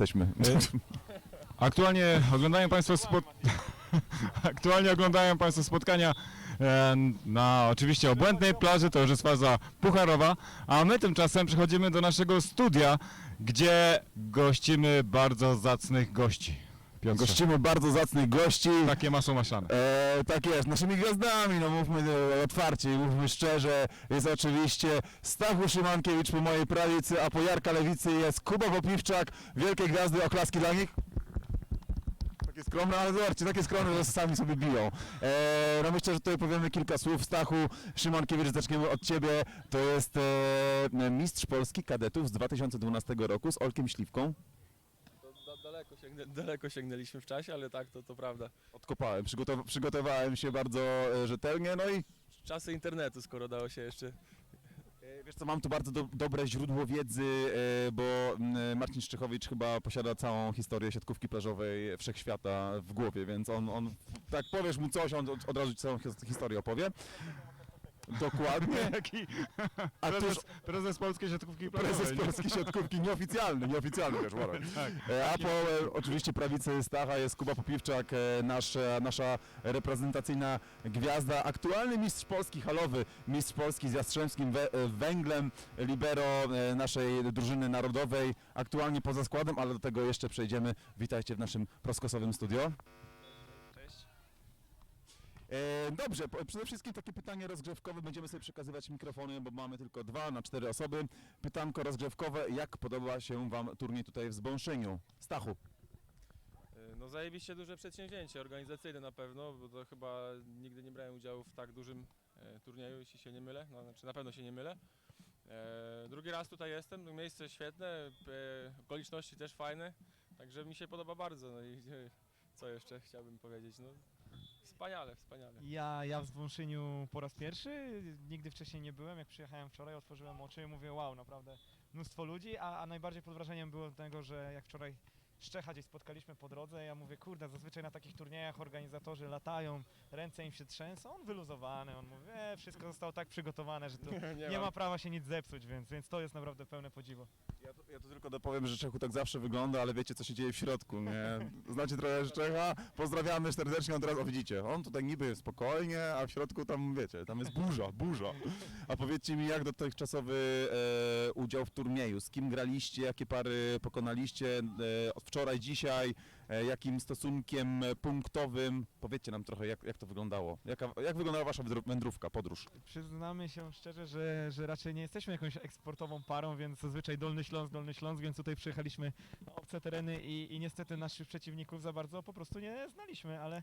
jesteśmy. Aktualnie oglądają Państwo spot... Aktualnie oglądają Państwo spotkania e, na oczywiście obłędnej plaży, to już jest faza pucharowa, a my tymczasem przechodzimy do naszego studia, gdzie gościmy bardzo zacnych gości. Piotrze, Gościmy bardzo zacnych gości. takie masło maślane. E, tak jest, naszymi gwiazdami, no mówmy e, otwarcie, mówmy szczerze, jest oczywiście Stachu Szymankiewicz po mojej prawicy, a po Jarka Lewicy jest Kuba Popiwczak, wielkie gwiazdy, oklaski dla nich. Takie skromne, ale zobaczcie, takie skromne, że sami sobie biją. E, no myślę, że tutaj powiemy kilka słów. Stachu Szymankiewicz, zaczniemy od Ciebie. To jest e, mistrz Polski kadetów z 2012 roku z Olkiem Śliwką. Daleko, sięgnę, daleko sięgnęliśmy w czasie, ale tak, to, to prawda. Odkopałem, przygotow- przygotowałem się bardzo e, rzetelnie, no i Czasy internetu, skoro dało się jeszcze. E, Wiesz co, mam tu bardzo do, dobre źródło wiedzy, e, bo mm, Marcin Szczechowicz chyba posiada całą historię siatkówki plażowej wszechświata w głowie, więc on, on tak powiesz mu coś, on od, od razu ci całą his- historię opowie. Dokładnie. Jaki A tuż prezes, prezes Polskiej Siatkówki Plażowej. prezes nie? polskiej siatkówki nieoficjalny, nieoficjalny wiesz. Tak. E, A po e, oczywiście prawicy Stacha jest Kuba Popiwczak, e, nasza, nasza reprezentacyjna gwiazda, aktualny mistrz Polski halowy, mistrz Polski z Jastrzębskim we, e, Węglem, libero e, naszej drużyny narodowej, aktualnie poza składem, ale do tego jeszcze przejdziemy. Witajcie w naszym proskosowym studio. E, Dobrze, przede wszystkim takie pytanie rozgrzewkowe. Będziemy sobie przekazywać mikrofony, bo mamy tylko dwa na cztery osoby. Pytanko rozgrzewkowe. Jak podoba się Wam turniej tutaj w Zbąszyniu? Stachu. Y, No zajebiście duże przedsięwzięcie, organizacyjne na pewno, bo to chyba nigdy nie brałem udziału w tak dużym e, turnieju, jeśli się nie mylę. No, znaczy na pewno się nie mylę. E, drugi raz tutaj jestem, no, miejsce świetne, e, okoliczności też fajne, także mi się podoba bardzo. No i e, co jeszcze chciałbym powiedzieć? No, wspaniale, wspaniale. Ja, ja w Zwąszyniu po raz pierwszy, nigdy wcześniej nie byłem. Jak przyjechałem wczoraj, otworzyłem oczy i mówię, wow, naprawdę mnóstwo ludzi, a, a najbardziej pod wrażeniem było tego, że jak wczoraj Szczecha gdzieś spotkaliśmy po drodze, ja mówię, kurde, zazwyczaj na takich turniejach organizatorzy latają, ręce im się trzęsą, on wyluzowany, on mówi, e, wszystko zostało tak przygotowane, że to nie, ma prawa się nic zepsuć, więc, więc to jest naprawdę pełne podziwu. Ja tu, ja tu tylko dopowiem, że Czechu tak zawsze wygląda, ale wiecie co się dzieje w środku, nie? Znacie trochę Czecha? Pozdrawiamy serdecznie, on teraz, o widzicie, on tutaj niby spokojnie, a w środku tam, wiecie, tam jest burza, burza. A powiedzcie mi, jak dotychczasowy e, udział w turnieju? Z kim graliście, jakie pary pokonaliście e, wczoraj, dzisiaj? E, jakim stosunkiem punktowym? Powiedzcie nam trochę, jak, jak to wyglądało. Jaka, jak wyglądała wasza wędrówka, podróż? Przyznamy się szczerze, że, że raczej nie jesteśmy jakąś eksportową parą, więc zazwyczaj Dolny Śląsk, Dolny Śląsk, więc tutaj przyjechaliśmy na obce tereny i, i niestety naszych przeciwników za bardzo po prostu nie znaliśmy, ale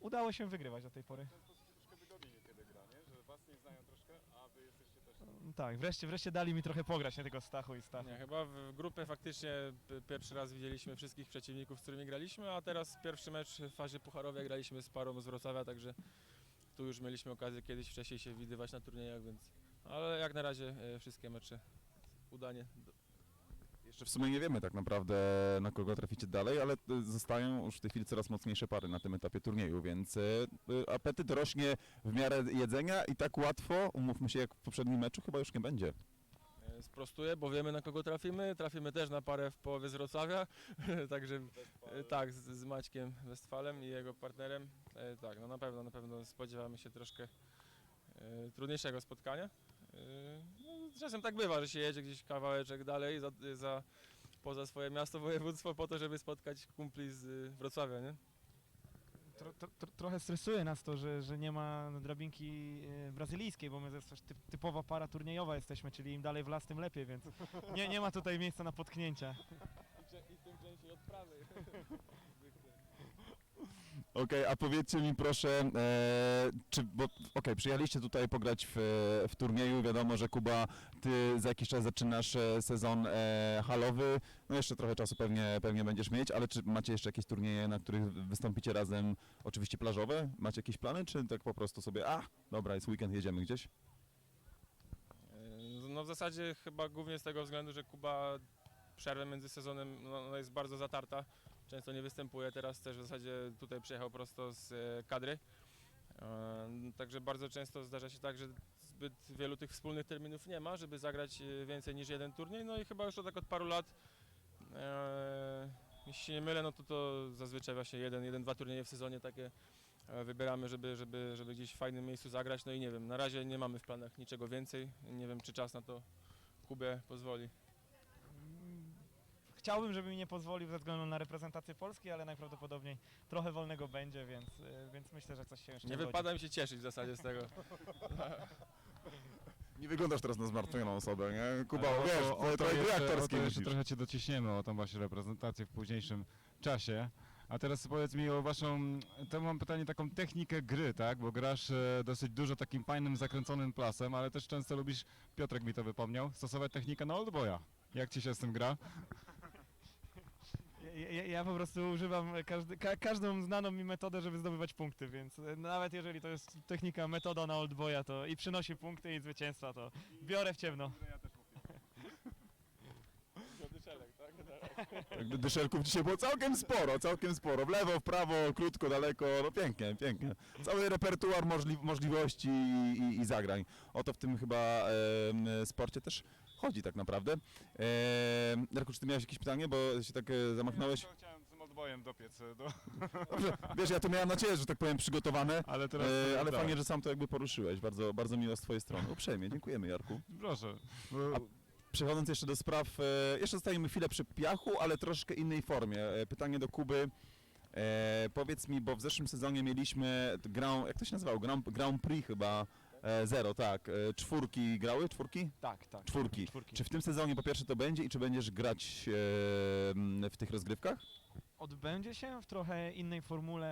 udało się wygrywać do tej pory. Tak, wreszcie, wreszcie dali mi trochę pograć, nie tylko Stachu i Stachu. Nie, chyba w grupie faktycznie pierwszy raz widzieliśmy wszystkich przeciwników, z którymi graliśmy, a teraz pierwszy mecz w fazie pucharowej graliśmy z parą z Wrocławia, także tu już mieliśmy okazję kiedyś wcześniej się widywać na turniejach, więc ale jak na razie e, wszystkie mecze udanie. Jeszcze w sumie nie wiemy tak naprawdę na kogo traficie dalej, ale y, zostają już w tej chwili coraz mocniejsze pary na tym etapie turnieju, więc y, y, apetyt rośnie w miarę jedzenia i tak łatwo, umówmy się jak w poprzednim meczu, chyba już nie będzie. E, Sprostuję, bo wiemy na kogo trafimy. Trafimy też na parę w połowie z Wrocławia, także e, tak, z, Maćkiem Westfalem i jego partnerem. E, Tak, no na pewno, na pewno spodziewamy się troszkę e, trudniejszego spotkania. E, No, czasem tak bywa, że się jedzie gdzieś kawałeczek dalej za, za, poza swoje miasto, województwo po to, żeby spotkać kumpli z y, Wrocławia, nie? Tro, tro, tro, trochę stresuje nas to, że, że nie ma drabinki e, brazylijskiej, bo my jest też typ, typowa para turniejowa jesteśmy, czyli im dalej w las, tym lepiej, więc nie, nie ma tutaj miejsca na potknięcia. I tym częściej odprawy. Okej, a powiedzcie mi proszę, e, czy, bo okej, przyjechaliście tutaj pograć w, w turnieju, wiadomo, że Kuba, ty za jakiś czas zaczynasz e, sezon e, halowy, no jeszcze trochę czasu pewnie, pewnie będziesz mieć, ale czy macie jeszcze jakieś turnieje, na których wystąpicie razem, oczywiście plażowe? Macie jakieś plany, czy tak po prostu sobie, a, dobra, jest weekend, jedziemy gdzieś? E, No w zasadzie chyba głównie z tego względu, że Kuba przerwę między sezonem no, no jest bardzo zatarta. Często nie występuje, teraz też w zasadzie tutaj przyjechał prosto z e, kadry. E, Także bardzo często zdarza się tak, że zbyt wielu tych wspólnych terminów nie ma, żeby zagrać e, więcej niż jeden turniej. No i chyba już to tak od paru lat jeśli się nie mylę, no to to zazwyczaj właśnie jeden, jeden, dwa turnieje w sezonie takie wybieramy, żeby, żeby, żeby gdzieś w fajnym miejscu zagrać. No i nie wiem, na razie nie mamy w planach niczego więcej. Nie wiem, czy czas na to Kubie pozwoli. Chciałbym, żeby mi nie pozwolił ze względu na reprezentację Polski, ale najprawdopodobniej trochę wolnego będzie, więc, y, więc myślę, że coś się jeszcze Nie wypada mi się cieszyć w zasadzie z tego. Nie wyglądasz teraz na zmartwioną osobę, nie? Kuba, Ale wiesz, twoje to gry jeszcze- o aktorskie to jeszcze trochę cię dociśniemy o tą właśnie reprezentację w późniejszym czasie. A teraz powiedz mi o waszą, to mam pytanie, taką technikę gry, tak? Bo grasz e, dosyć dużo takim fajnym, zakręconym plasem, ale też często lubisz, Piotrek mi to wypomniał, stosować technikę na oldboya. Jak ci się z tym gra? Ja, ja, po prostu używam każdy, ka, każdą znaną mi metodę, żeby zdobywać punkty, więc e, nawet jeżeli to jest technika, metoda na oldboya to i przynosi punkty i zwycięstwa, to biorę w ciemno. Jakby dyszelków dzisiaj było całkiem sporo, całkiem sporo. W lewo, w prawo, krótko, daleko, no pięknie, pięknie. Cały repertuar możli możliwości i, i, i zagrań. O to w tym chyba em, sporcie też chodzi tak naprawdę. Ehm, Jarku, czy ty miałeś jakieś pytanie, bo się tak e, zamachnąłeś? Chciałem z tym oldboyem dopiec, do... Dobrze, wiesz, ja to miałem nadzieję, że tak powiem przygotowane, ale teraz... e, ale fajnie, że sam to jakby poruszyłeś. Bardzo, bardzo miło z twojej strony. Uprzejmie, dziękujemy Jarku. Proszę. A Przechodząc jeszcze do spraw, e, jeszcze zostajemy chwilę przy piachu, ale troszkę innej formie. E, Pytanie do Kuby. E, powiedz mi, bo w zeszłym sezonie mieliśmy Grand, jak to się nazywało? Grand, Grand Prix chyba e, zero, tak. E, czwórki grały? Czwórki? Tak, tak. Czwórki. Czwórki. Czy w tym sezonie po pierwsze to będzie i czy będziesz grać e, m, w tych rozgrywkach? Odbędzie się w trochę innej formule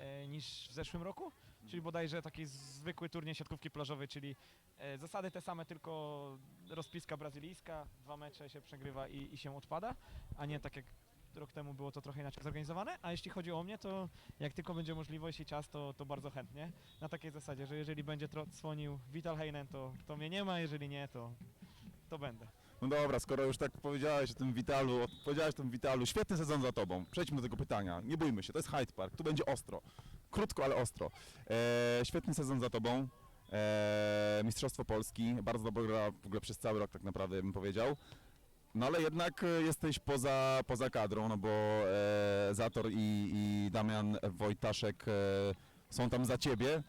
e, niż w zeszłym roku, czyli bodajże taki zwykły turniej siatkówki plażowej, czyli e, zasady te same, tylko rozpiska brazylijska, dwa mecze się przegrywa i, i się odpada, a nie tak jak rok temu było to trochę inaczej zorganizowane, a jeśli chodzi o mnie, to jak tylko będzie możliwość i czas, to, to bardzo chętnie. Na takiej zasadzie, że jeżeli będzie tro- dzwonił Vital Heinen, to, to mnie nie ma, jeżeli nie, to, to będę. No dobra, skoro już tak powiedziałeś o tym Witalu, powiedziałeś o tym Witalu, świetny sezon za tobą. Przejdźmy do tego pytania. Nie bójmy się, to jest Hyde Park, tu będzie ostro. Krótko, ale ostro. E, świetny sezon za tobą. E, Mistrzostwo Polski, bardzo dobra gra w ogóle przez cały rok tak naprawdę bym powiedział. No ale jednak e, jesteś poza, poza kadrą, no bo e, Zator i, i Damian Wojtaszek e, są tam za ciebie.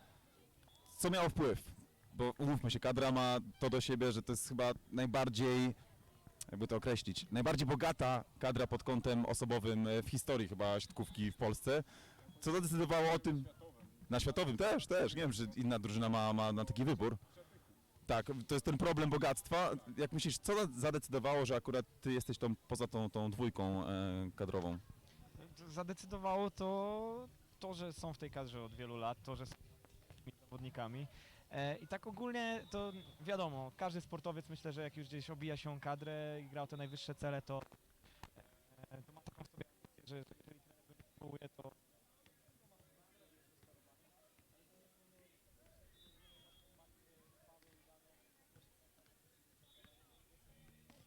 Co miało wpływ? Bo umówmy się, kadra ma to do siebie, że to jest chyba najbardziej, jakby to określić, najbardziej bogata kadra pod kątem osobowym e, w historii chyba siatkówki w Polsce. Co zadecydowało o tym? Na światowym też, też. Nie wiem, czy inna drużyna ma, ma na taki wybór. Tak, to jest ten problem bogactwa. Jak myślisz, co zadecydowało, że akurat ty jesteś tą, poza tą, tą dwójką e, kadrową? zadecydowało to, to, że są w tej kadrze od wielu lat, to, że są zawodnikami. E, I tak ogólnie to wiadomo, każdy sportowiec myślę, że jak już gdzieś obija się kadrę i gra o te najwyższe cele, to, e, to ma taką sobie że jeżeli to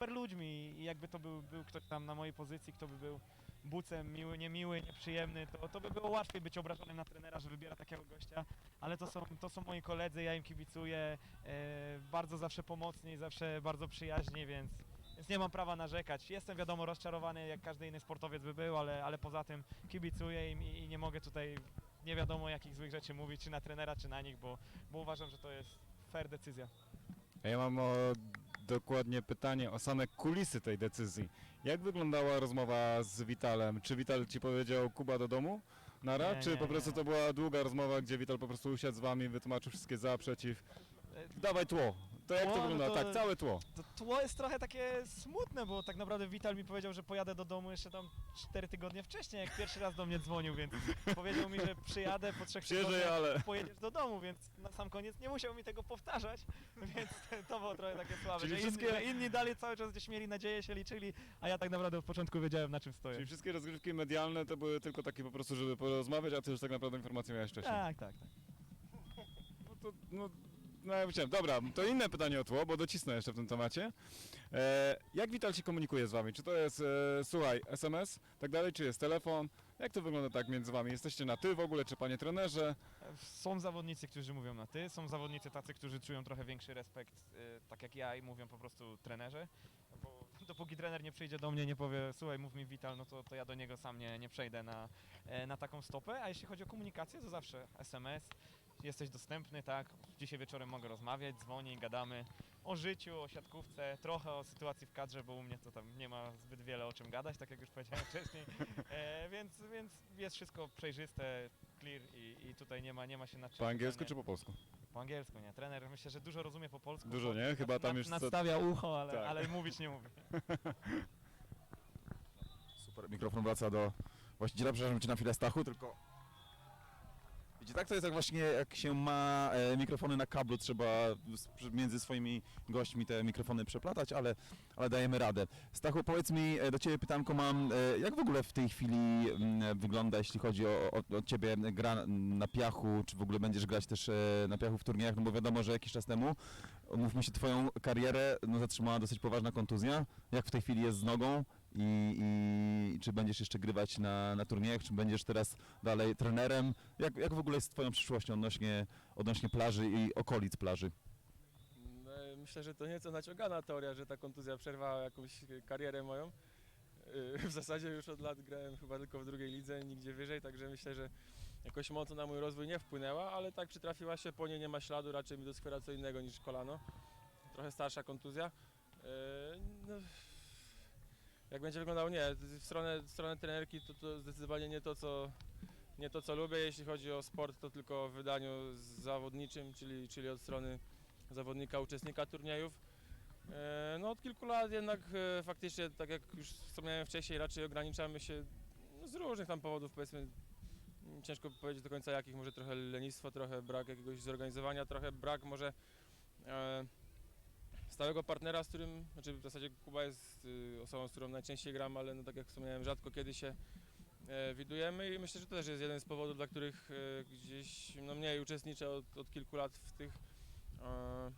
super ludźmi i jakby to był, był ktoś tam na mojej pozycji, kto by był bucem, miły, niemiły, nieprzyjemny, to, to by było łatwiej być obrażonym na trenera, że wybiera takiego gościa, ale to są, to są moi koledzy, ja im kibicuję, e, bardzo zawsze pomocni, zawsze bardzo przyjaźni, więc, więc nie mam prawa narzekać. Jestem wiadomo rozczarowany, jak każdy inny sportowiec by był, ale, ale poza tym kibicuję im i, i nie mogę tutaj nie wiadomo jakich złych rzeczy mówić, czy na trenera, czy na nich, bo, bo uważam, że to jest fair decyzja. Ja mam o, dokładnie pytanie o same kulisy tej decyzji. Jak wyglądała rozmowa z Witalem? Czy Wital ci powiedział Kuba do domu? Nara? Nie, czy nie, po prostu nie. to była długa rozmowa, gdzie Wital po prostu usiadł z wami, wytłumaczył wszystkie za, przeciw? Dawaj tło. To jak to no wygląda? Tak, całe tło. To tło jest trochę takie smutne, bo tak naprawdę Wital mi powiedział, że pojadę do domu jeszcze tam 4 tygodnie wcześniej, jak pierwszy raz do mnie dzwonił, więc powiedział mi, że przyjadę po trzech Przyjeżdżaj, tygodniach, ale... pojedziesz do domu, więc na sam koniec nie musiał mi tego powtarzać, więc to było trochę takie słabe, Czyli że, wszystkie- inni, że inni dalej cały czas gdzieś mieli nadzieję, się liczyli, a ja tak naprawdę od początku wiedziałem na czym stoję. Czyli wszystkie rozgrywki medialne to były tylko takie po prostu, żeby porozmawiać, a ty już tak naprawdę informacje miałeś wcześniej. Tak, tak, tak. No to, no, no ja dobra, to inne pytanie o tło, bo docisnę jeszcze w tym temacie. E, jak Wital się komunikuje z wami? Czy to jest, e, słuchaj, SMS, tak dalej, czy jest telefon? Jak to wygląda tak między wami? Jesteście na ty w ogóle, czy panie trenerze? Są zawodnicy, którzy mówią na ty, są zawodnicy tacy, którzy czują trochę większy respekt, y, tak jak ja i mówią po prostu trenerzy, bo dopóki trener nie przyjdzie do mnie, nie powie, słuchaj, mów mi Vital, no to, to ja do niego sam nie, nie przejdę na, e, na taką stopę. A jeśli chodzi o komunikację, to zawsze SMS, jesteś dostępny, tak? Dzisiaj wieczorem mogę rozmawiać, dzwonię, gadamy o życiu, o siatkówce, trochę o sytuacji w kadrze, bo u mnie to tam nie ma zbyt wiele o czym gadać, tak jak już powiedziałem wcześniej. E, więc, więc jest wszystko przejrzyste, clear i, i tutaj nie ma, nie ma się na czym. Po angielsku czy po polsku? Po angielsku, nie. Trener myślę, że dużo rozumie po polsku. Dużo, bo nie? Chyba tam już co- Nadstawia ucho, ale, Tak. ale mówić nie mówi. Super, mikrofon wraca do właściciela, przepraszam cię na chwilę Stachu, tylko... Wiecie, tak to jest jak właśnie jak się ma e, mikrofony na kablu, trzeba s- między swoimi gośćmi te mikrofony przeplatać, ale, ale dajemy radę. Stachu, powiedz mi, e, do Ciebie pytanko mam, e, jak w ogóle w tej chwili mm, wygląda, jeśli chodzi o, o, o Ciebie gra na piachu, czy w ogóle będziesz grać też e, na piachu w turniejach, no bo wiadomo, że jakiś czas temu, mówmy się, Twoją karierę no, zatrzymała dosyć poważna kontuzja. Jak w tej chwili jest z nogą? I, i czy będziesz jeszcze grywać na, na turniejach, czy będziesz teraz dalej trenerem? Jak, jak w ogóle jest Twoją przyszłością odnośnie, odnośnie plaży i okolic plaży? No, Myślę, że to nieco naciągana teoria, że ta kontuzja przerwała jakąś karierę moją. Yy, W zasadzie już od lat grałem chyba tylko w drugiej lidze, nigdzie wyżej, także myślę, że jakoś mocno na mój rozwój nie wpłynęła, ale tak przytrafiła się, po niej nie ma śladu, raczej mi doskwiera co innego niż kolano. Trochę starsza kontuzja. Yy, No, jak będzie wyglądało? Nie, w stronę, w stronę trenerki to, to zdecydowanie nie to, co, nie to, co lubię. Jeśli chodzi o sport, to tylko w wydaniu zawodniczym, czyli, czyli od strony zawodnika, uczestnika turniejów. E, No od kilku lat jednak e, faktycznie, tak jak już wspomniałem wcześniej, raczej ograniczamy się z różnych tam powodów, powiedzmy, ciężko powiedzieć do końca jakich, może trochę lenistwo, trochę brak jakiegoś zorganizowania, trochę brak może e, stałego partnera, z którym, znaczy w zasadzie Kuba jest y, osobą, z którą najczęściej gram, ale no tak jak wspomniałem, rzadko kiedy się e, widujemy i myślę, że to też jest jeden z powodów, dla których e, gdzieś no, mniej uczestniczę od, od kilku lat w tych e,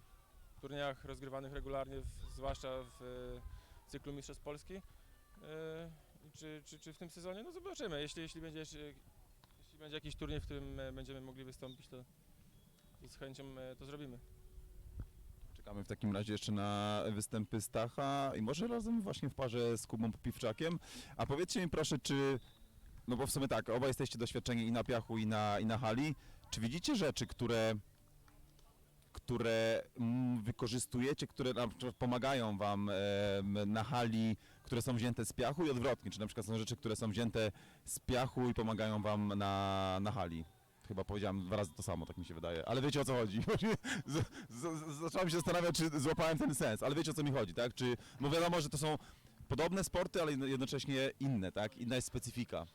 turniejach rozgrywanych regularnie, zwłaszcza w cyklu Mistrzostw Polski. Czy, czy, czy w tym sezonie? No zobaczymy. Jeśli, jeśli, będzie, jeśli będzie jakiś turniej, w którym będziemy mogli wystąpić, to, to z chęcią to zrobimy. Czekamy w takim razie jeszcze na występy Stacha i może razem właśnie w parze z Kubą Piwczakiem. A powiedzcie mi proszę, czy, no bo w sumie tak, obaj jesteście doświadczeni i na piachu, i na, i na hali. Czy widzicie rzeczy, które, które mm, wykorzystujecie, które na przykład pomagają wam na hali, które są wzięte z piachu i odwrotnie? Czy na przykład są rzeczy, które są wzięte z piachu i pomagają wam na, na hali? Chyba powiedziałem dwa razy to samo, tak mi się wydaje. Ale wiecie o co chodzi. Z, z, zacząłem się zastanawiać, czy złapałem ten sens, ale wiecie o co mi chodzi, tak? Czy, bo wiadomo, że to są podobne sporty, ale jednocześnie inne, tak? Inna jest specyfika.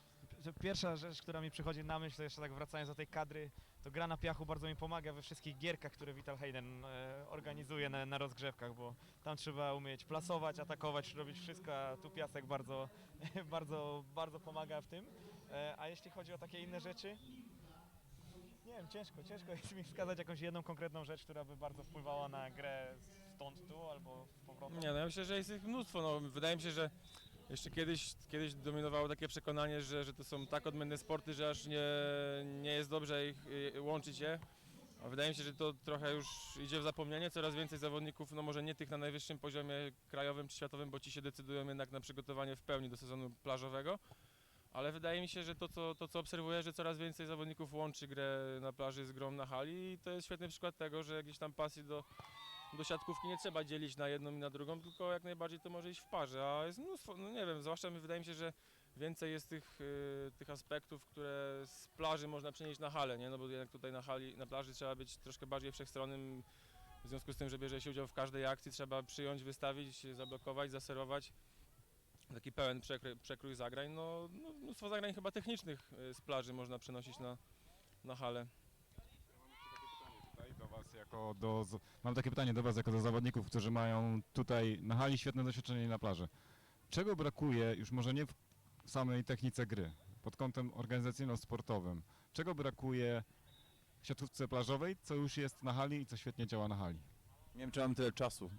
Pierwsza rzecz, która mi przychodzi na myśl, to jeszcze tak wracając do tej kadry, to gra na piachu bardzo mi pomaga we wszystkich gierkach, które Vital Hayden e, organizuje na, na rozgrzewkach, bo tam trzeba umieć plasować, atakować, robić wszystko, a tu piasek bardzo, bardzo, bardzo pomaga w tym. E, a jeśli chodzi o takie inne rzeczy, nie wiem, ciężko, ciężko jest mi wskazać jakąś jedną konkretną rzecz, która by bardzo wpływała na grę stąd tu albo z powrotem. Nie, no ja myślę, że jest ich mnóstwo. No, wydaje mi się, że jeszcze kiedyś, kiedyś dominowało takie przekonanie, że, że to są tak odmienne sporty, że aż nie, nie jest dobrze ich y, łączyć je. A wydaje mi się, że to trochę już idzie w zapomnienie. Coraz więcej zawodników, no może nie tych na najwyższym poziomie krajowym czy światowym, bo ci się decydują jednak na przygotowanie w pełni do sezonu plażowego. Ale wydaje mi się, że to co, to, co obserwuję, że coraz więcej zawodników łączy grę na plaży z grą na hali i to jest świetny przykład tego, że jakieś tam pasji do, do siatkówki nie trzeba dzielić na jedną i na drugą, tylko jak najbardziej to może iść w parze, a jest mnóstwo, no nie wiem, zwłaszcza mi wydaje mi się, że więcej jest tych, y, tych aspektów, które z plaży można przenieść na halę, nie? No bo jednak tutaj na hali, na plaży trzeba być troszkę bardziej wszechstronnym, w związku z tym, że bierze się udział w każdej akcji, trzeba przyjąć, wystawić, zablokować, zaserować. Taki pełen przekrój, przekrój zagrań, no, no mnóstwo zagrań chyba technicznych y, z plaży można przenosić na, na halę. Tutaj do was jako do, mam takie pytanie do was jako do zawodników, którzy mają tutaj na hali świetne doświadczenie i na plaży. Czego brakuje, już może nie w samej technice gry, pod kątem organizacyjno-sportowym, czego brakuje w siatkówce plażowej, co już jest na hali i co świetnie działa na hali? Nie wiem, czy mam tyle czasu.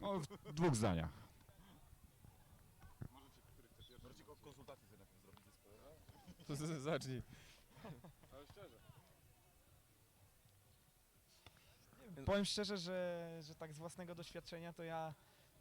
No, w dwóch zdaniach. Z- zacznij. Powiem szczerze, że, że tak z własnego doświadczenia to ja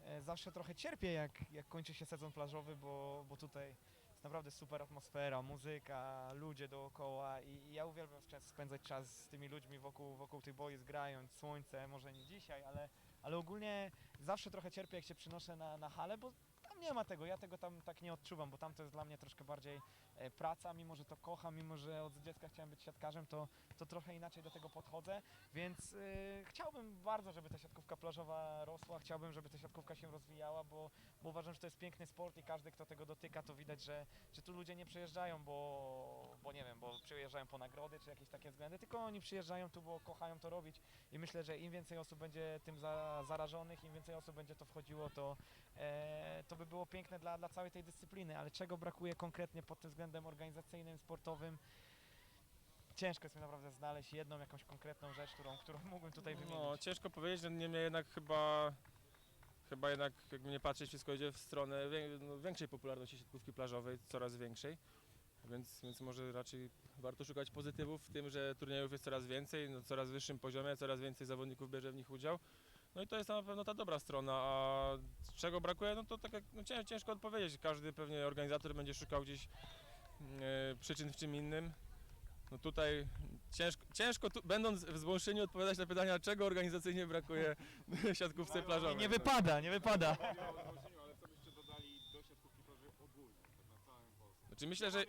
e, zawsze trochę cierpię, jak, jak kończy się sezon plażowy, bo, bo tutaj jest naprawdę super atmosfera, muzyka, ludzie dookoła i, i ja uwielbiam często spędzać czas z tymi ludźmi wokół, wokół tych boisk, grając, słońce, może nie dzisiaj, ale, ale ogólnie zawsze trochę cierpię, jak się przynoszę na, na halę, bo nie ma tego, ja tego tam tak nie odczuwam, bo tam to jest dla mnie troszkę bardziej e, praca, mimo że to kocham, mimo że od dziecka chciałem być siatkarzem, to, to trochę inaczej do tego podchodzę, więc y, chciałbym bardzo, żeby ta siatkówka plażowa rosła, chciałbym, żeby ta siatkówka się rozwijała, bo, bo uważam, że to jest piękny sport i każdy, kto tego dotyka, to widać, że, że tu ludzie nie przyjeżdżają, bo, bo nie wiem, bo przyjeżdżają po nagrody czy jakieś takie względy, tylko oni przyjeżdżają tu, bo kochają to robić i myślę, że im więcej osób będzie tym za, zarażonych, im więcej osób będzie to wchodziło, to, e, to by było piękne dla, dla całej tej dyscypliny, ale czego brakuje konkretnie pod tym względem organizacyjnym, sportowym, ciężko jest mi naprawdę znaleźć jedną jakąś konkretną rzecz, którą, którą mógłbym tutaj wymienić. No, ciężko powiedzieć, no niemniej jednak chyba, chyba jednak jakby nie patrzeć, wszystko idzie w stronę no, większej popularności siatkówki plażowej, coraz większej. Więc, więc może raczej warto szukać pozytywów w tym, że turniejów jest coraz więcej, na coraz wyższym poziomie, coraz więcej zawodników bierze w nich udział. No i to jest na pewno ta dobra strona, a czego brakuje, no to tak jak no cię- ciężko odpowiedzieć. Każdy pewnie organizator będzie szukał gdzieś e, przyczyn w czym innym. No tutaj ciężko, ciężko tu, będąc w Zbąszyniu odpowiadać na pytania, czego organizacyjnie brakuje siatkówce plażowej. Nie wypada, nie wypada. Ale co byście dodali do siatkówki plażowej ogólnie, tak na całym Polsce? Znaczy myślę, że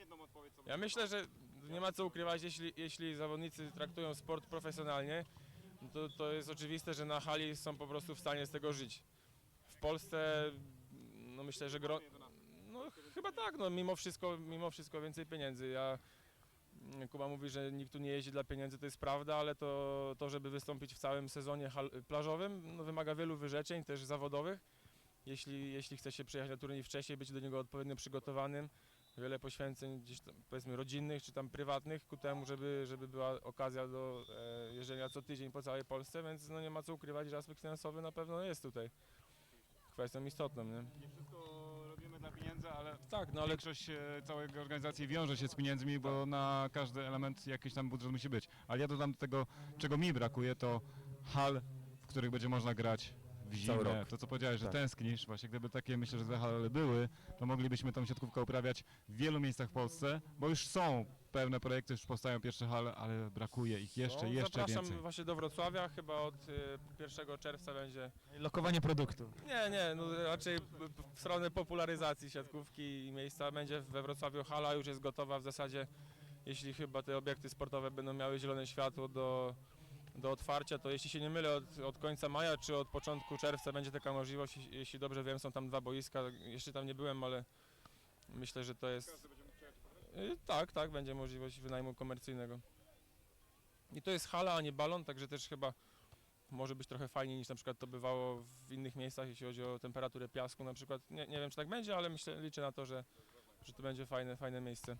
Ja myślę, że nie ma co ukrywać, jeśli, jeśli zawodnicy traktują sport profesjonalnie, to, to jest oczywiste, że na hali są po prostu w stanie z tego żyć. W Polsce, no myślę, że gro... No chyba tak, no mimo wszystko, mimo wszystko więcej pieniędzy. Ja, Kuba mówi, że nikt tu nie jeździ dla pieniędzy, to jest prawda, ale to, to żeby wystąpić w całym sezonie plażowym, no wymaga wielu wyrzeczeń, też zawodowych. Jeśli, jeśli chce się przyjechać na turniej wcześniej, być do niego odpowiednio przygotowanym, wiele poświęceń gdzieś tam, powiedzmy rodzinnych czy tam prywatnych ku temu, żeby, żeby była okazja do e, jeżdżenia co tydzień po całej Polsce, więc no nie ma co ukrywać, że aspekt finansowy na pewno jest tutaj kwestią istotną, nie? Nie wszystko robimy dla pieniędzy, ale Tak, no ale większość e, całej organizacji wiąże się z pieniędzmi, bo na każdy element jakiś tam budżet musi być. Ale ja dodam do tego, czego mi brakuje, to hal, w których będzie można grać w zimę. rok. To co powiedziałeś, że Tak. tęsknisz, właśnie gdyby takie myślę, że te hale były, to moglibyśmy tą siatkówkę uprawiać w wielu miejscach w Polsce, bo już są pewne projekty, już powstają pierwsze hale, ale brakuje ich jeszcze, no, jeszcze zapraszam więcej. właśnie do Wrocławia, chyba od e, 1 czerwca będzie Lokowanie produktu. Nie, nie, no raczej w stronę popularyzacji siatkówki i miejsca będzie we Wrocławiu hala już jest gotowa w zasadzie, jeśli chyba te obiekty sportowe będą miały zielone światło do, do otwarcia, to jeśli się nie mylę od, od końca maja czy od początku czerwca będzie taka możliwość, jeśli- dobrze wiem są tam dwa boiska, jeszcze tam nie byłem, ale myślę, że to jest... Y, Tak, tak, będzie możliwość wynajmu komercyjnego. I to jest hala, a nie balon, także też chyba może być trochę fajniej niż na przykład to bywało w innych miejscach, jeśli chodzi o temperaturę piasku na przykład. Nie, nie wiem czy tak będzie, ale myślę, liczę na to, że, że to będzie fajne, fajne miejsce.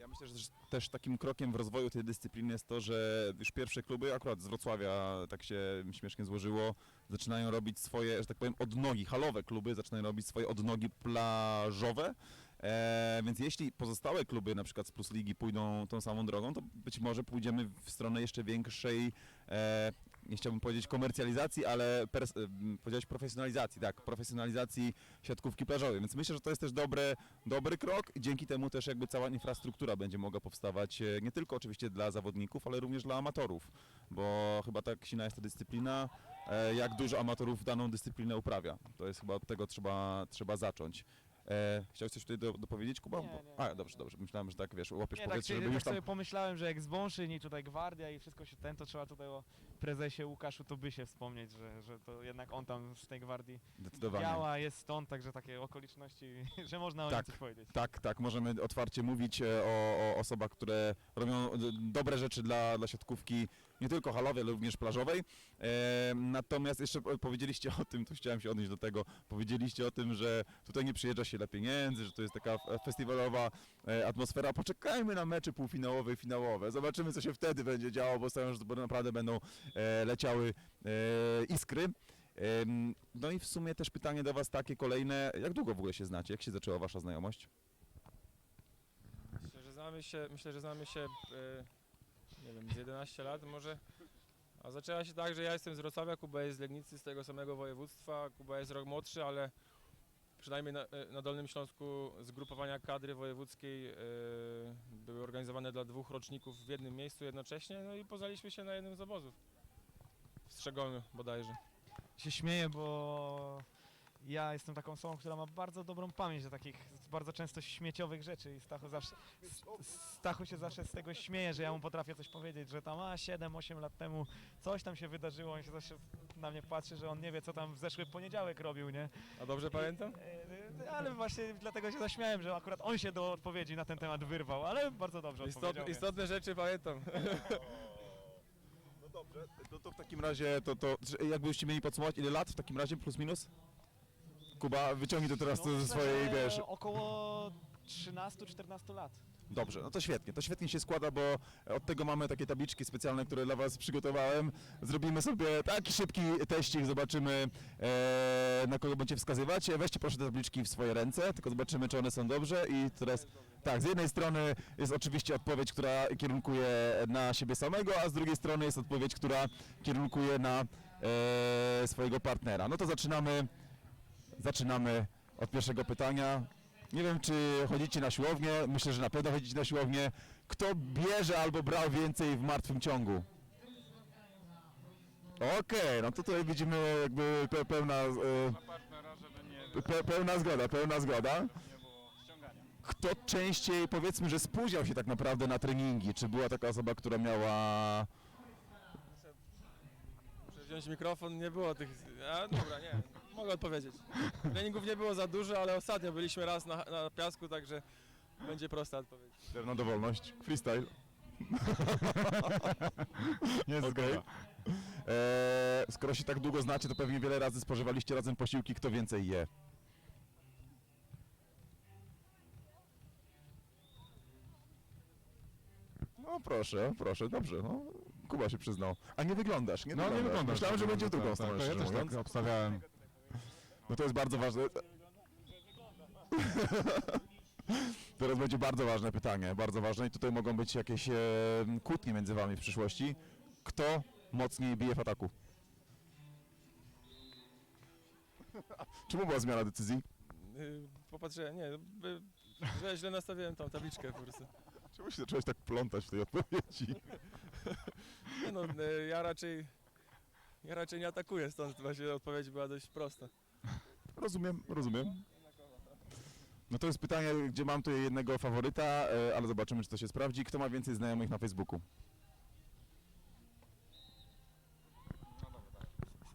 Ja myślę, że też, takim krokiem w rozwoju tej dyscypliny jest to, że już pierwsze kluby, akurat z Wrocławia tak się śmiesznie złożyło, zaczynają robić swoje, że tak powiem, odnogi, halowe kluby zaczynają robić swoje odnogi plażowe. E, więc jeśli pozostałe kluby, na przykład z Plus Ligi, pójdą tą samą drogą, to być może pójdziemy w stronę jeszcze większej, e, nie chciałbym powiedzieć komercjalizacji, ale pers- powiedziałeś profesjonalizacji, tak, profesjonalizacji siatkówki plażowej. Więc myślę, że to jest też dobre, dobry krok i dzięki temu też jakby cała infrastruktura będzie mogła powstawać e, nie tylko oczywiście dla zawodników, ale również dla amatorów, bo chyba tak silna jest ta dyscyplina, e, jak dużo amatorów daną dyscyplinę uprawia. To jest chyba od tego trzeba, trzeba zacząć. E, chciałeś coś tutaj do, dopowiedzieć, Kuba? Nie, nie. A, dobrze, dobrze. Myślałem, że tak, wiesz, łapiesz Nie, tak, powietrze, się, żeby tak już tam... sobie pomyślałem, że jak Zbąszyn i tutaj Gwardia i wszystko się ten, to trzeba tutaj o prezesie Łukaszu to by się wspomnieć, że, że to jednak on tam z tej Gwardii Zdecydowanie. działa, jest stąd, także takie okoliczności, że można o Tak. nim coś powiedzieć. Tak, tak, możemy otwarcie mówić e, o, o osobach, które robią d- dobre rzeczy dla, dla siatkówki, nie tylko halowej, ale również plażowej. E, natomiast jeszcze po- powiedzieliście o tym, tu chciałem się odnieść do tego, powiedzieliście o tym, że tutaj nie przyjeżdża się dla pieniędzy, że to jest taka f- festiwalowa e, atmosfera. Poczekajmy na mecze półfinałowe i finałowe, zobaczymy co się wtedy będzie działo, bo stają, że naprawdę będą e, leciały e, iskry. No i w sumie też pytanie do Was takie kolejne, jak długo w ogóle się znacie, jak się zaczęła Wasza znajomość? Myślę, że znamy się, myślę, że znamy się e, nie wiem, z 11 lat może, A zaczęła się tak, że ja jestem z Wrocławia, Kuba jest z Legnicy, z tego samego województwa. Kuba jest rok młodszy, ale przynajmniej na, e, na Dolnym Śląsku zgrupowania kadry wojewódzkiej e, były organizowane dla dwóch roczników w jednym miejscu jednocześnie, no i poznaliśmy się na jednym z obozów. W Strzegoniu bodajże. się śmieję, bo ja jestem taką osobą, która ma bardzo dobrą pamięć do takich bardzo często śmieciowych rzeczy i Stachu zawsze, Stachu się zawsze z tego śmieje, że ja mu potrafię coś powiedzieć, że tam a 7-8 lat temu coś tam się wydarzyło, on się zawsze na mnie patrzy, że on nie wie co tam w zeszły poniedziałek robił, nie? A dobrze pamiętam? E, Ale właśnie dlatego się zaśmiałem, że akurat on się do odpowiedzi na ten temat wyrwał, ale bardzo dobrze Istotne, odpowiedział. więc- istotne rzeczy pamiętam. No dobrze, no to w takim razie, to, to jakbyście mieli podsumować, ile lat w takim razie, plus minus? Kuba, wyciągnij to teraz No, ze swojej, że wiesz... Około 13-14 lat. Dobrze, no to świetnie, to świetnie się składa, bo od tego mamy takie tabliczki specjalne, które dla Was przygotowałem. Zrobimy sobie taki szybki teścik, zobaczymy e, na kogo będziecie wskazywać. Weźcie proszę te tabliczki w swoje ręce, tylko zobaczymy czy one są dobrze i teraz... Tak, z jednej strony jest oczywiście odpowiedź, która kierunkuje na siebie samego, a z drugiej strony jest odpowiedź, która kierunkuje na e, swojego partnera. No to zaczynamy, zaczynamy od pierwszego pytania. Nie wiem, czy chodzicie na siłownię, myślę, że na pewno chodzicie na siłownię. Kto bierze albo brał więcej w martwym ciągu? Okej, no to tutaj widzimy jakby pe pełna, e, pe pełna zgoda, pełna zgoda. Kto częściej, powiedzmy, że spóźniał się tak naprawdę na treningi? Czy była taka osoba, która miała... Muszę wziąć mikrofon, nie było tych... A dobra, nie, mogę odpowiedzieć. Treningów nie było za dużo, ale ostatnio byliśmy raz na, na piasku, także będzie prosta odpowiedź. Pewna dowolność, freestyle. Nie Okej. zgoda. Eee, skoro się tak długo znacie, to pewnie wiele razy spożywaliście razem posiłki, kto więcej je. No proszę, proszę, dobrze, no. Kuba się przyznał. A nie wyglądasz, nie No wyglądasz. nie wygląda. Myślałem, że będzie w drugą stronę, tak, Ja szczerze też mówiąc. tak obstawiałem. No to jest bardzo ważne. Teraz będzie bardzo ważne pytanie, bardzo ważne i tutaj mogą być jakieś e, kłótnie między wami w przyszłości. Kto mocniej bije w ataku? Czemu była zmiana decyzji? Yy, Popatrzę, nie, by, że źle nastawiłem tą tabliczkę po prostu. Czemu się zacząłeś tak plątać w tej odpowiedzi? Nie no, yy, ja raczej... Ja raczej nie atakuję, stąd właśnie odpowiedź była dość prosta. Rozumiem, rozumiem. No to jest pytanie, gdzie mam tu jednego faworyta, e, ale zobaczymy, czy to się sprawdzi. Kto ma więcej znajomych na Facebooku?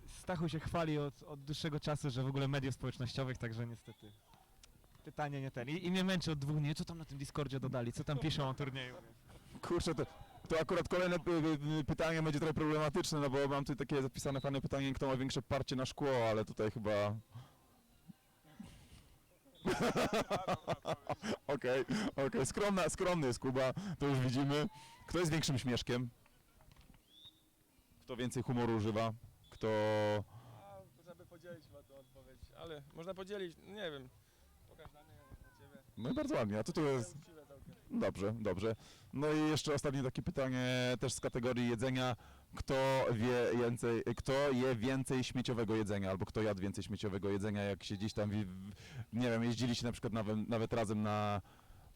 Stachu się chwali od, od dłuższego czasu, że w ogóle mediów społecznościowych, także niestety pytanie nie ten. I, I mnie męczy od dwóch dni, co tam na tym Discordzie dodali, co tam piszą o turnieju. Kurczę, to, to akurat kolejne py- py- pytanie będzie trochę problematyczne, no bo mam tu takie zapisane fajne pytanie, kto ma większe parcie na szkło, ale tutaj chyba... Okej, okej, skromna, skromny jest Kuba, to już widzimy. Kto jest większym śmieszkiem? Kto więcej humoru używa? Kto... A, można by podzielić ma tą odpowiedź, ale można podzielić, nie wiem. Pokaż na mnie, na ciebie. No i bardzo ładnie, a tu to jest... Uczciwe całkiem. Dobrze, dobrze. No i jeszcze ostatnie takie pytanie też z kategorii jedzenia. Kto wie więcej, kto je więcej śmieciowego jedzenia, albo kto jadł więcej śmieciowego jedzenia, jak się gdzieś tam, nie wiem, jeździliście na przykład nawet, nawet razem na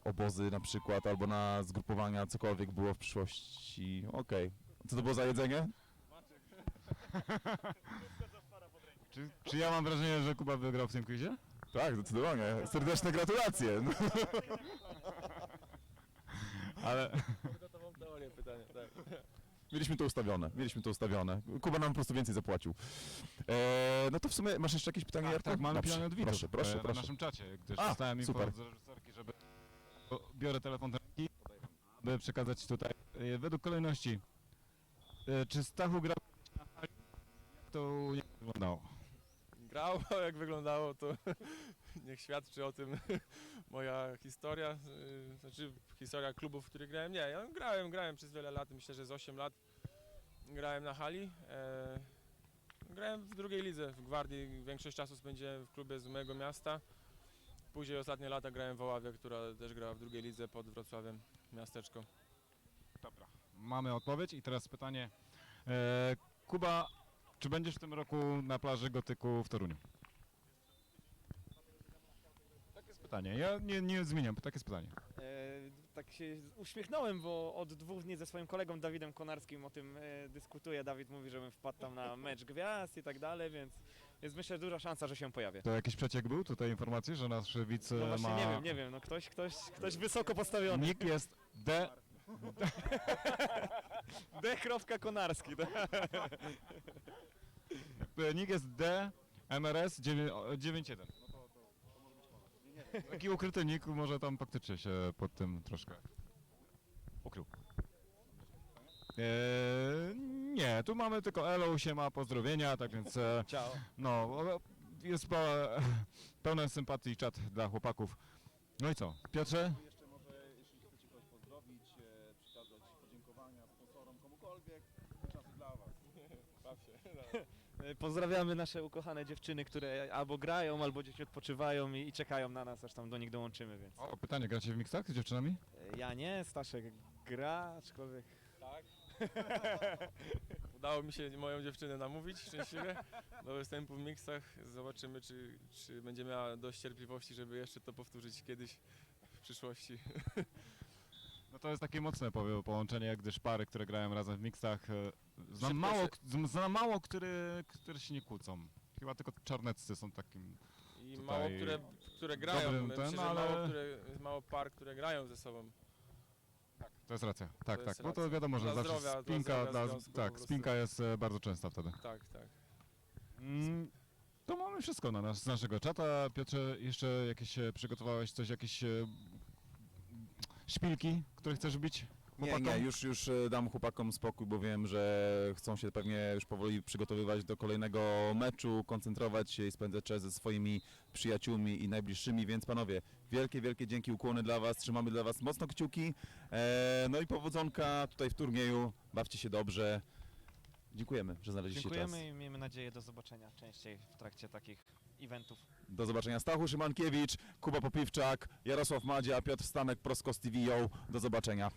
obozy na przykład, albo na zgrupowania, cokolwiek było w przyszłości. Okej. Co to było za jedzenie? Czy, czy ja mam wrażenie, że Kuba wygrał w tym quizie? Tak, zdecydowanie. Serdeczne gratulacje. Ale gotową teorię pytania, tak. Mieliśmy to ustawione, mieliśmy to ustawione. Kuba nam po prostu więcej zapłacił. Eee, no to w sumie masz jeszcze jakieś pytanie, tak, Jarku? tak, mamy Dobrze, pytanie od widzów Proszę, proszę, e, na proszę. naszym czacie, gdyż A, dostałem info super. od reżyserki, żeby biorę telefon do ręki, by przekazać tutaj e, według kolejności. E, Czy Stachu grał na hali? Jak to niego wyglądało? Grał, jak wyglądało, to niech świadczy o tym moja historia, yy, znaczy historia klubów, w których grałem. Nie, ja grałem, grałem przez wiele lat, myślę, że z 8 lat grałem na hali. E, grałem w drugiej lidze, w Gwardii, większość czasu spędziłem w klubie z mojego miasta. Później ostatnie lata grałem w Oławie, która też grała w drugiej lidze pod Wrocławiem, miasteczko. Dobra. Mamy odpowiedź i teraz pytanie E, Kuba, czy będziesz w tym roku na plaży Gotyku w Toruniu? Takie jest pytanie. Ja nie, nie zmieniam, takie jest pytanie. E, tak się uśmiechnąłem, bo od dwóch dni ze swoim kolegą Dawidem Konarskim o tym e, dyskutuję. Dawid mówi, żebym wpadł tam na mecz gwiazd i tak dalej, więc jest myślę duża szansa, że się pojawię. To jakiś przeciek był tutaj informacji, że nasz widz e, No właśnie ma... nie wiem, nie wiem, no ktoś, ktoś, ktoś wysoko postawiony. Nick jest D. D. Konarski. tak. e, Nick jest D. MRS 91. Taki ukryty nick może tam faktycznie się pod tym troszkę ukrył. Eee, nie, tu mamy tylko elo, siema, pozdrowienia, tak więc e, Ciao. no, jest pe, pełen sympatii czat dla chłopaków. No i co, Piotrze? Jeszcze może, jeśli chcecie kogoś pozdrowić, e, przekazać podziękowania sponsorom, komukolwiek, czas dla was. E, Pozdrawiamy nasze ukochane dziewczyny, które albo grają, albo gdzieś odpoczywają i, i czekają na nas, aż tam do nich dołączymy, więc. O, pytanie, gracie w mixach z dziewczynami? E, Ja nie, Staszek gra, aczkolwiek Tak. Udało mi się moją dziewczynę namówić szczęśliwie do występu w mixach. Zobaczymy, czy, czy będzie miała dość cierpliwości, żeby jeszcze to powtórzyć kiedyś w przyszłości. No to jest takie mocne połączenie, gdyż pary, które grają razem w mixach, e, znam Szybko mało, znam mało które, które się nie kłócą. Chyba tylko czarneccy są takim... I Tutaj mało które, które grają, dobrym myślę, ten, że ale- mało, które, mało par, które grają ze sobą. To jest racja, tak, To tak. Bo to racja. wiadomo, że Dla zawsze zdrowia- dla spinka, zdrowia dla, związku po tak, prostu. spinka jest e, bardzo częsta wtedy. Tak, tak. Mm, to mamy wszystko na nas, z naszego czata. Piotrze, jeszcze jakieś e, przygotowałeś coś, jakieś e, szpilki, które chcesz bić chłopakom? nie, już, już e, dam chłopakom spokój, bo wiem, że chcą się pewnie już powoli przygotowywać do kolejnego meczu, koncentrować się i spędzać czas ze swoimi przyjaciółmi i najbliższymi, więc panowie, wielkie, wielkie dzięki, ukłony dla was, trzymamy dla was mocno kciuki, e, no i powodzonka tutaj w turnieju, bawcie się dobrze, dziękujemy, że znaleźliście czas. dziękujemy i miejmy nadzieję do zobaczenia częściej w trakcie takich eventów. Do zobaczenia Stachu Szymankiewicz, Kuba Popiwczak, Jarosław Madzia, Piotr Stanek, Proskos TV, do zobaczenia.